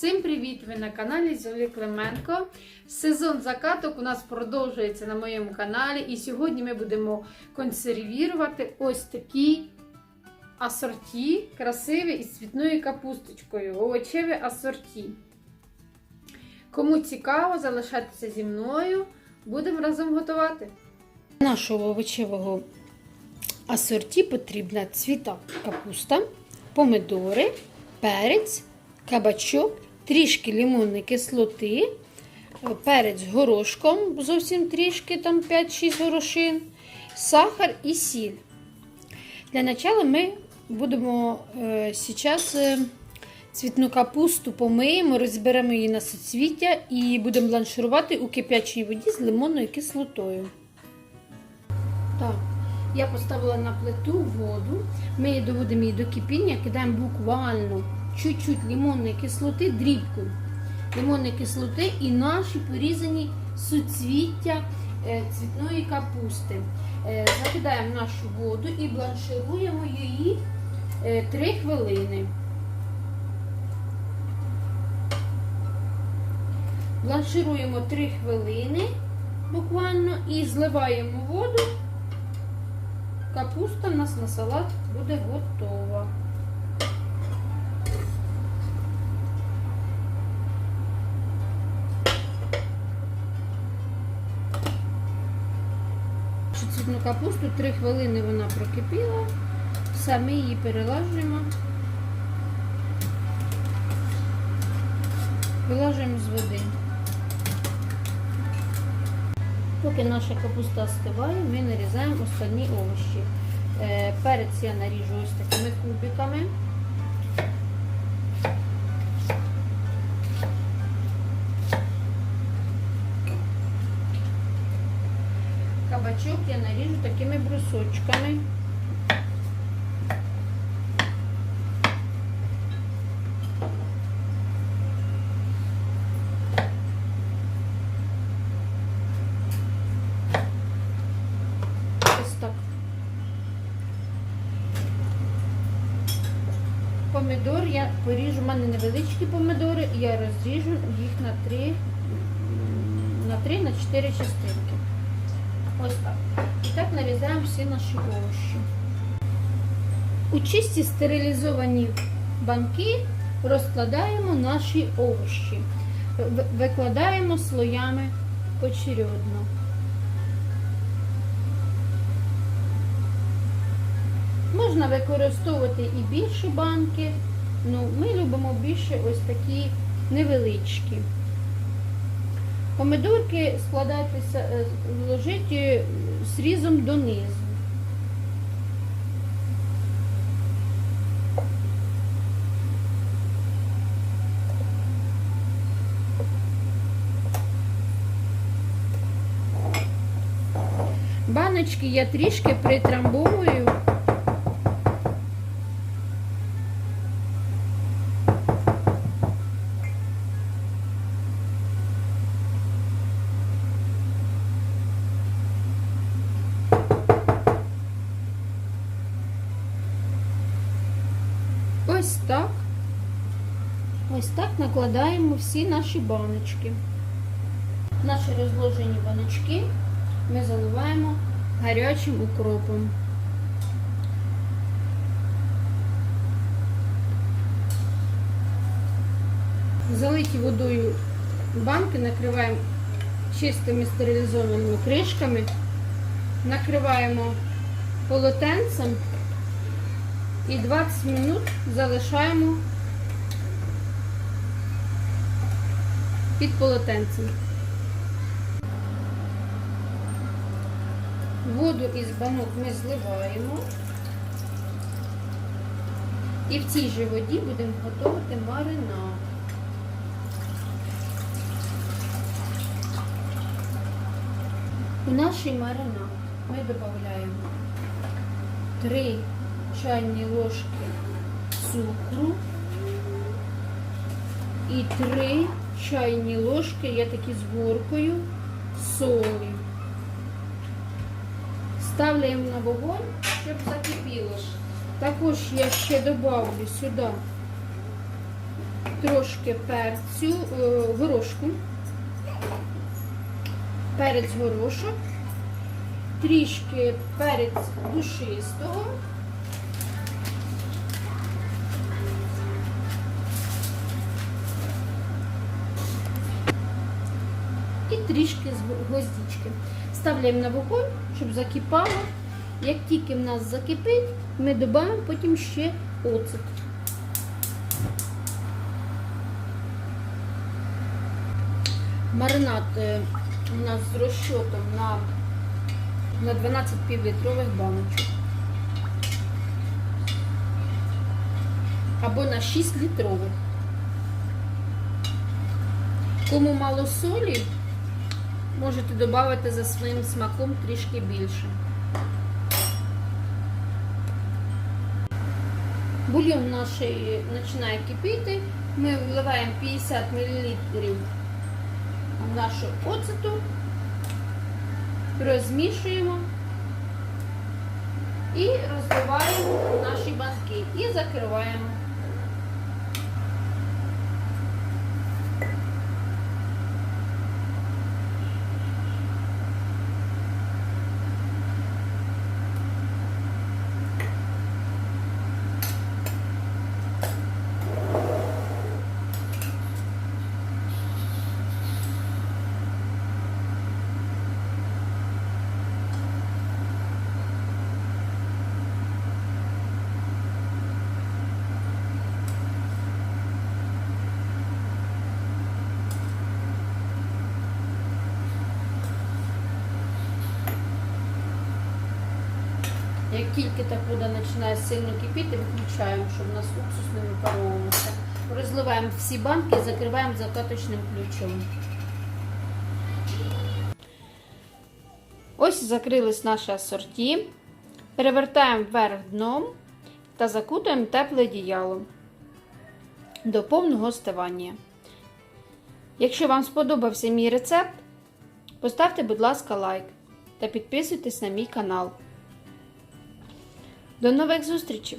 Всім привіт! Ви на каналі Золі Клименко. Сезон закаток у нас продовжується на моєму каналі. І сьогодні ми будемо консервувати ось такі асорті, красиві із цвітною капусточкою. Овочеве асорті. Кому цікаво, залишайтеся зі мною. Будемо разом готувати. Нашого овочевого асорті потрібна цвіта капуста, помидори, перець, кабачок, трішки лимонної кислоти, перець горошком, зовсім трішки, там 5-6 горошин, сахар і сіль. Для начала ми будемо е, зараз е, цвітну капусту помиємо, розберемо її на соцвіття і будемо бланширувати у кип'ячій воді з лимонною кислотою. Так, я поставила на плиту воду. Ми доводимо її до кипіння, кидаємо буквально чуть-чуть лимонної кислоти, дрібку лимонної кислоти і наші порізані суцвіття е, цвітної капусти. Е, Закидаємо нашу воду і бланшируємо її 3 хвилини. Бланшируємо 3 хвилини буквально і зливаємо воду. Капуста у нас на салат буде готова. Цвітну капусту 3 хвилини вона прокипіла. Ми її перелажуємо. Вилажуємо з води. Поки наша капуста остиває, ми нарізаємо останні овочі. Е, Перець я наріжу ось такими кубиками. Кабачок я наріжу такими брусочками. Ось так. Помідор я поріжу, у мене невеличкі помідори, і я розріжу їх на 3 на 3 на 4 частинки. Ось так. І так нарізаємо всі наші овочі. У чисті стерилізовані банки розкладаємо наші овочі. Викладаємо слоями очередно. Можна використовувати і більші банки. Ну, ми любимо більше ось такі невеличкі. Помидорки складайтеся, е, вложіть е, донизу. Баночки я трішки притрамбовую. Ось так. Ось так накладаємо всі наші баночки. Наші розложені баночки ми заливаємо гарячим укропом. Залиті водою банки накриваємо чистими стерилізованими кришками, накриваємо полотенцем і 20 минут залишаємо під полотенцем. Воду із банок ми зливаємо. І в цій же воді будемо готувати маринад. У нашій маринад ми додаємо 3 чайні ложки цукру і 3 чайні ложки, я такі з горкою, солі. Ставляємо на вогонь, щоб закипіло. Також я ще добавлю сюди трошки перцю, е, горошку, перець горошок, трішки перець душистого. І трішки з гвоздички. Ставляємо на вогонь, щоб закипало. Як тільки в нас закипить, ми додаємо потім ще оцет. Маринад е, у нас з розчотом на, на 12 півлітрових баночок. Або на 6 літрових. Кому мало солі, можете додати за своїм смаком трішки більше. Бульйон наш починає кипіти. Ми вливаємо 50 мл нашого оцету, розмішуємо і розливаємо наші банки і закриваємо. Як тільки так вода починає сильно кипіти, виключаємо, щоб у нас уксус не випаровувався. Розливаємо всі банки і закриваємо закаточним ключом. Ось закрились наші асорті. Перевертаємо вверх дном та закутуємо тепле діяло до повного остивання. Якщо вам сподобався мій рецепт, поставте, будь ласка, лайк та підписуйтесь на мій канал. До нових зустрічей!